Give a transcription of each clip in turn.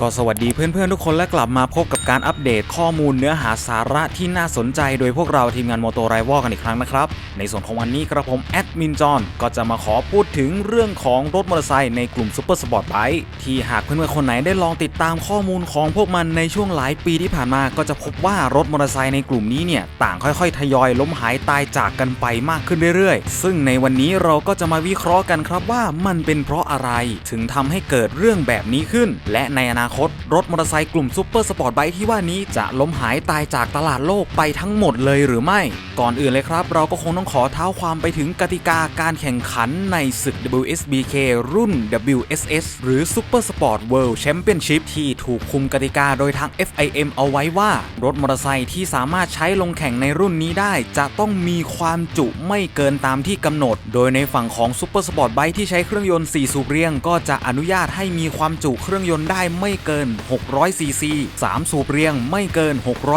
ก็สวัสดีเพื่อนๆทุกคนและกลับมาพบกับการอัปเดตข้อมูลเนื้อหาสาระที่น่าสนใจโดยพวกเราทีมงานโมโตไรวอกันอีกครั้งนะครับ ในส่วนของวันนี้กระผมแอดมินจอนก็จะมาขอพูดถึงเรื่องของรถมอเตอร์ไซค์ในกลุ่มซูเปอร์สปอร์ตไบค์ที่หากเพื่อนๆคนไหนได้ลองติดตามข้อมูลของพวกมันในช่วงหลายปีที่ผ่านมาก็จะพบว่ารถมอเตอร์ไซค์ในกลุ่มนี้เนี่ยต่างค่อยๆ ทยอยล้มหายตายจากกันไปมากขึ้นเรื่อยๆ ซึ่งในวันนี้เราก็จะมาวิเคราะห์กันครับว่ามันเป็นเพราะอะไร ถึงทำให้เกิดเรื่องแบบนี้ขึ้น และในอนาคต รถมอเตอร์ไซค์กลุ่มซูเปอร์สปอร์ตไบค์ที่ว่านี้จะล้มหายตายจากตลาดโลกไปทั้งหมดเลยหรือไม่ ก่อนอื่นเลยครับ เราก็คงต้องขอเท้าความไปถึงกติกาการแข่งขันในศึก WSBK รุ่น WSS หรือ Super Sport World Championship ที่ถูกคุมกติกาโดยทาง FIM เอาไว้ว่า รถมอเตอร์ไซค์ที่สามารถใช้ลงแข่งในรุ่นนี้ได้ จะต้องมีความจุไม่เกินตามที่กำหนด โดยในฝั่งของ Super Sport Bike ที่ใช้เครื่องยนต์4สูบเรียง ก็จะอนุญาตให้มีความจุเครื่องยนต์ได้ไม่เกิน 600 ซีซี 3 สูบเรียงไม่เกิน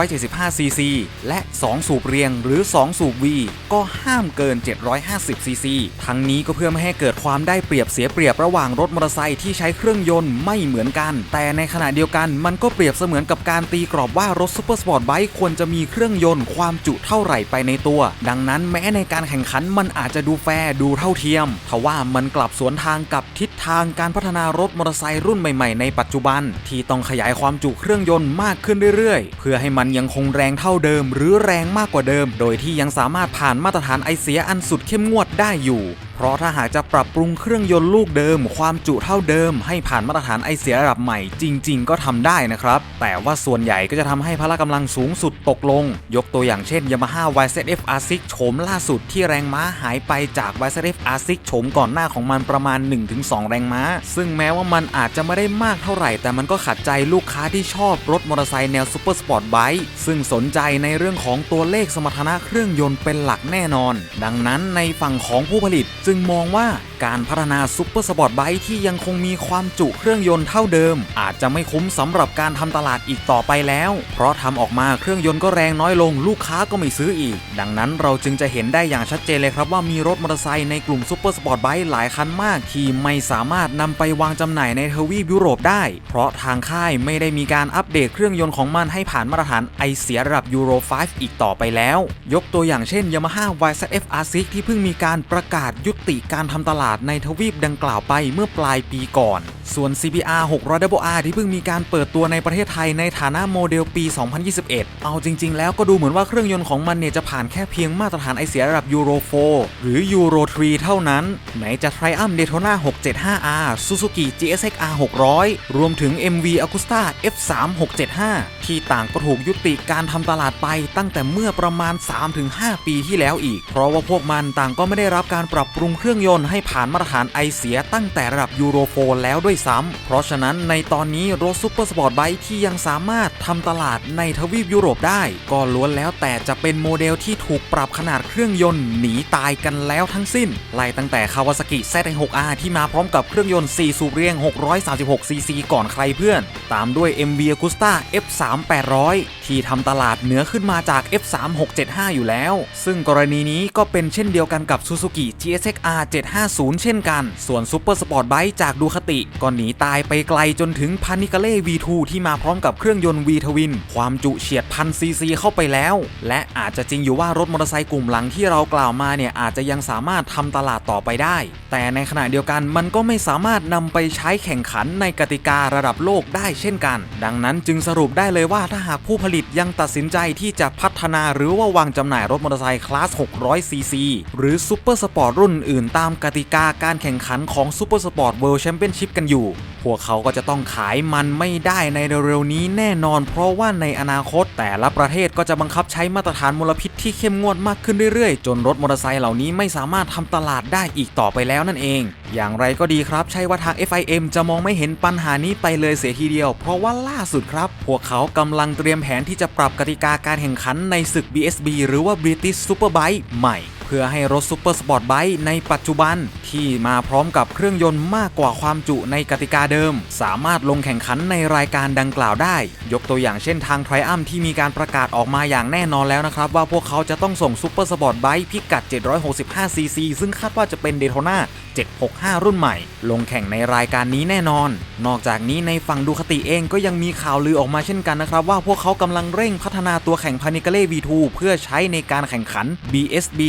675 ซีซี และ 2 สูบเรียงหรือ 2 สูบ V ก็ห้ามเกิน 750 ซีซี ทั้งนี้ก็เพื่อไม่ให้เกิดความได้เปรียบเสียเปรียบระหว่างรถมอเตอร์ไซค์ที่ใช้เครื่องยนต์ไม่เหมือนกัน แต่ในขณะเดียวกันมันก็เปรียบเสมือนกับการตีกรอบว่ารถซูเปอร์สปอร์ตไบค์ควรจะมีเครื่องยนต์ความจุเท่าไหร่ไปในตัว ดังนั้นแม้ในการแข่งขันมันอาจจะดูแฟร์ดูเท่าเทียมทว่ามันกลับสวนทางกับทิศทางการพัฒนารถมอเตอร์ไซค์รุ่นใหม่ๆในปัจจุบันที่ต้องขยายความจุเครื่องยนต์มากขึ้นเรื่อยๆ เพื่อให้มันยังคงแรงเท่าเดิม หรือแรงมากกว่าเดิม โดยที่ยังสามารถผ่านมาตรฐานไอเสียอันสุดเข้มงวดได้อยู่ ราะถ้าหากจะปรับปรุงเครื่องยนต์ลูกเดิม ความจุเท่าเดิม ให้ผ่านมาตรฐานไอเสียระดับใหม่จริง ๆ ก็ทำได้นะครับ แต่ว่าส่วนใหญ่ก็จะทำให้พละกำลังสูงสุดตกลง ยกตัวอย่างเช่น Yamaha YZF R6 โฉมล่าสุดที่แรงม้าหายไปจาก YZF R6 โฉมก่อนหน้าของมันประมาณ 1-2 แรงม้า ซึ่งแม้ว่ามันอาจจะไม่ได้มากเท่าไหร่ แต่มันก็ขัดใจลูกค้าที่ชอบรถมอเตอร์ไซค์แนวซูเปอร์สปอร์ตไบค์ซึ่งสนใจในเรื่องของตัวเลขสมรรถนะเครื่องยนต์เป็นหลักแน่นอน ดังนั้นในฝั่งของผู้ผลิตจึงมองว่าการพัฒนาซูเปอร์สปอร์ตไบค์ที่ยังคงมีความจุเครื่องยนต์เท่าเดิม อาจจะไม่คุ้มสำหรับการทำตลาดอีกต่อไปแล้ว เพราะทำออกมาเครื่องยนต์ก็แรงน้อยลง ลูกค้าก็ไม่ซื้ออีก ดังนั้นเราจึงจะเห็นได้อย่างชัดเจนเลยครับว่ามีรถมอเตอร์ไซค์ในกลุ่มซูเปอร์สปอร์ตไบค์หลายคันมาก ที่ไม่สามารถนำไปวางจำหน่ายในทวีปยุโรปได้ เพราะทางค่ายไม่ได้มีการอัปเดตเครื่องยนต์ของมันให้ผ่านมาตรฐานไอเสียระดับยูโร 5 อีกต่อไปแล้ว ยกตัวอย่างเช่น Yamaha YZF R6 ที่เพิ่งมีการประกาศยุติการทำตลาดในทวีปดังกล่าวไปเมื่อปลายปีก่อนส่วน CBR 600 R ที่เพิ่งมีการเปิดตัวในประเทศไทยในฐานะโมเดลปี 2021 เอาจริง ๆ แล้วก็ดูเหมือนว่าเครื่องยนต์ของมันเนี่ยจะผ่านแค่เพียงมาตรฐานไอเสียระดับยูโร4หรือยูโร3เท่านั้น ไหนจะ Triumph Daytona 675R Suzuki GSX R 600 รวมถึง MV Agusta F3 675 ที่ต่างก็ถูกยุติการทำตลาดไปตั้งแต่เมื่อประมาณ 3-5 ปีที่แล้วอีก เพราะว่าพวกมันต่างก็ไม่ได้รับการปรับปรุงเครื่องยนต์ให้ผ่านมาตรฐานไอเสียตั้งแต่ระดับยูโร4แล้วด้วยซ้ำ เพราะฉะนั้นในตอนนี้รถซูเปอร์สปอร์ตไบค์ที่ยังสามารถทำตลาดในทวีปยุโรปได้ ก็ล้วนแล้วแต่จะเป็นโมเดลที่ถูกปรับขนาดเครื่องยนต์หนีตายกันแล้วทั้งสิ้น ไล่ตั้งแต่ Kawasaki Z6R ที่มาพร้อมกับเครื่องยนต์ 4 สูบเรียง 636 ซีซีก่อนใครเพื่อน ตามด้วย MV Agusta F3 800 ที่ทำตลาดเหนือขึ้นมาจาก F3 675 อยู่แล้ว ซึ่งกรณีนี้ก็เป็นเช่นเดียวกันกับ Suzuki GSX-R 750 เช่นกัน ส่วน Super Sport Bike จากดูคติก็หนีตายไปไกลจนถึงพานิกาเล่ V2 ที่มาพร้อมกับเครื่องยนต์ V Twin ความจุเฉียดพันซีซีเข้าไปแล้ว และอาจจะจริงอยู่ว่ารถมอเตอร์ไซค์กลุ่มหลังที่เรากล่าวมาเนี่ยอาจจะยังสามารถทำตลาดต่อไปได้ แต่ในขณะเดียวกันมันก็ไม่สามารถนำไปใช้แข่งขันในกติการะดับโลกได้เช่นกัน ดังนั้นจึงสรุปได้เลยว่าถ้าหากผู้ผลิตยังตัดสินใจที่จะพัฒนาหรือว่าวางจำหน่ายรถมอเตอร์ไซค์คลาส 600 ซีซี หรือซูเปอร์สปอร์ตรุ่นอื่นตามกติกาการแข่งขันของซูเปอร์สปอร์ตเวิลด์แชมเปี้ยนชิพกันอยู่อยู่ พวกเขาก็จะต้องขายมันไม่ได้ในเร็วๆนี้แน่นอน เพราะว่าในอนาคตแต่ละประเทศก็จะบังคับใช้มาตรฐานมลพิษที่เข้มงวดมากขึ้นเรื่อยๆ จนรถมอเตอร์ไซค์เหล่านี้ไม่สามารถทำตลาดได้อีกต่อไปแล้วนั่นเอง อย่างไรก็ดีครับ ใช่ว่าทาง FIM จะมองไม่เห็นปัญหานี้ไปเลยเสียทีเดียว เพราะว่าล่าสุดครับ พวกเขากำลังเตรียมแผนที่จะปรับกติกาการแข่งขันในศึก BSB หรือว่า British Superbike ใหม่เพื่อพื่อให้รถซูเปอร์สปอร์ตไบค์ในปัจจุบันที่มาพร้อมกับเครื่องยนต์มากกว่าความจุในกติกาเดิม สามารถลงแข่งขันในรายการดังกล่าวได้ ยกตัวอย่างเช่นทางไทรอัมที่มีการประกาศออกมาอย่างแน่นอนแล้วนะครับ ว่าพวกเขาจะต้องส่งซูเปอร์สปอร์ตไบค์พิกัด 765cc ซึ่งคาดว่าจะเป็นเดโ t นา765 รุ่นใหม่ ลงแข่งในรายการนี้แน่นอน นอกจากนี้ในฝั่งดูคติเองก็ยังมีข่าวลือออกมาเช่นกันนะครับว่าพวกเขากำลังเร่งพัฒนาตัวแข่งพานิกาเล่ V2 เพื่อใช้ในการแข่งขัน BSB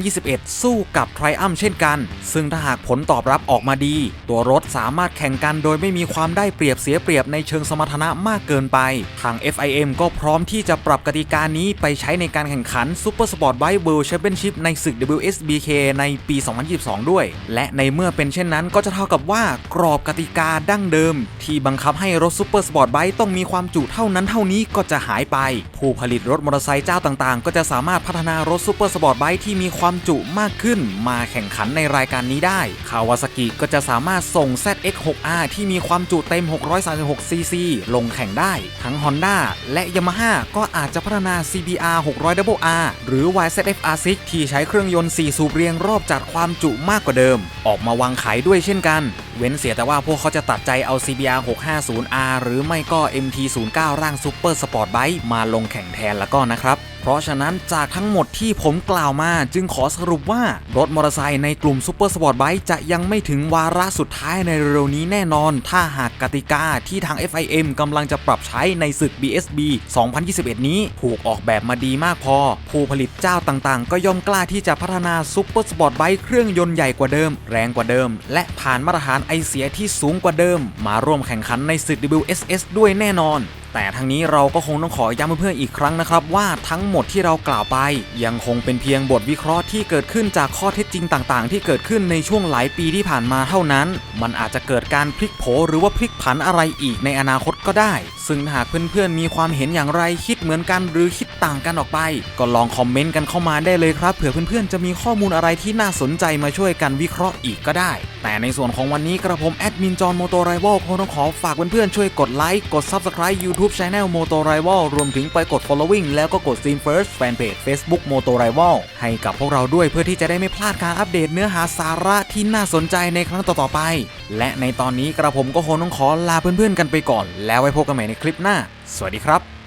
2021 สู้กับ Triumph เช่นกัน ซึ่งถ้าหากผลตอบรับออกมาดี ตัวรถสามารถแข่งกันโดยไม่มีความได้เปรียบเสียเปรียบในเชิงสมรรถนะมากเกินไป ทาง FIM ก็พร้อมที่จะปรับกติกานี้ไปใช้ในการแข่งขัน Super Sport Bike World Championship ในศึก WSBK ในปี 2022 ด้วย และในเมื่อเป็นเช่นนั้นก็จะเท่ากับว่ากรอบกติกาดั้งเดิม ที่บังคับให้รถ Super Sport Bike ต้องมีความจุเท่านั้นเท่านี้ก็จะหายไป ผู้ผลิตรถมอเตอร์ไซค์เจ้าต่างๆ ก็จะสามารถพัฒนารถ Super Sport Bike ที่มีความจุมากขึ้น มาแข่งขันในรายการนี้ได้คาวาซากิก็จะสามารถส่ง ZX6R ที่มีความจุเต็ม 636cc ลงแข่งได้ ทั้ง Honda และ Yamaha ก็อาจจะพัฒนา CBR 600RR หรือ YZF-R6 ที่ใช้เครื่องยนต์ 4 สูบเรียงรอบจัดความจุมากกว่าเดิม ออกมาวางขายด้วยเช่นกัน เว้นเสียแต่ว่าพวกเขาจะตัดใจเอา CBR 650R หรือไม่ก็ MT09 ร่าง Super Sport Bike มาลงแข่งแทนแล้วก็นะครับ เพราะฉะนั้นจากทั้งหมดที่ผมกล่าวมาจึงขอสรุปว่ารถมอเตอร์ไซค์ในกลุ่มซูเปอร์สปอร์ตไบค์จะยังไม่ถึงวาระสุดท้ายในเร็วนี้แน่นอน ถ้าหากกติกาที่ทาง FIM กำลังจะปรับใช้ในศึก BSB 2021 นี้ถูกออกแบบมาดีมากพอ ผู้ผลิตเจ้าต่างๆ ก็ย่อมกล้าที่จะพัฒนาซูเปอร์สปอร์ตไบค์เครื่องยนต์ใหญ่กว่าเดิม แรงกว่าเดิม และผ่านมาตรฐานไอเสียที่สูงกว่าเดิม มาร่วมแข่งขันในศึก WSS ด้วยแน่นอน แต่ทั้งนี้เราก็คงต้องขอย้ำเพื่อนๆอีกครั้งนะครับ ว่าทั้งหมดที่เรากล่าวไป ยังคงเป็นเพียงบทวิเคราะห์ที่เกิดขึ้นจากข้อเท็จจริงต่างๆ ที่เกิดขึ้นในช่วงหลายปีที่ผ่านมาเท่านั้น มันอาจจะเกิดการพลิกโผหรือว่าพลิกผันอะไรอีกในอนาคตก็ได้ ซึ่งหากเพื่อนๆมีความเห็นอย่างไรคิดเหมือนกันหรือคิดต่างกันออกไป ก็ลองคอมเมนต์กันเข้ามาได้เลยครับเผื่อเพื่อนๆจะมีข้อมูลอะไรที่น่าสนใจมาช่วยกันวิเคราะห์อีกก็ได้ แต่ในส่วนของวันนี้กระผมแอดมินจอห์นโมโตไรวอลคงต้องขอฝากเพื่อนๆช่วยกดไลค์กด Subscribe YouTube Channel Moto Rival รวมถึงไปกด following แล้วก็กด Scene First Fanpage Facebook Moto Rival ให้กับพวกเราด้วยเพื่อที่จะได้ไม่พลาดการอัปเดตเนื้อหาสาระที่น่าสนใจในครั้งต่อๆไป และในตอนนี้กระผมก็คงต้องขอลาเพื่อนๆกันไปก่อน แล้วไว้พบกันใหม่ในคลิปหน้า สวัสดีครับ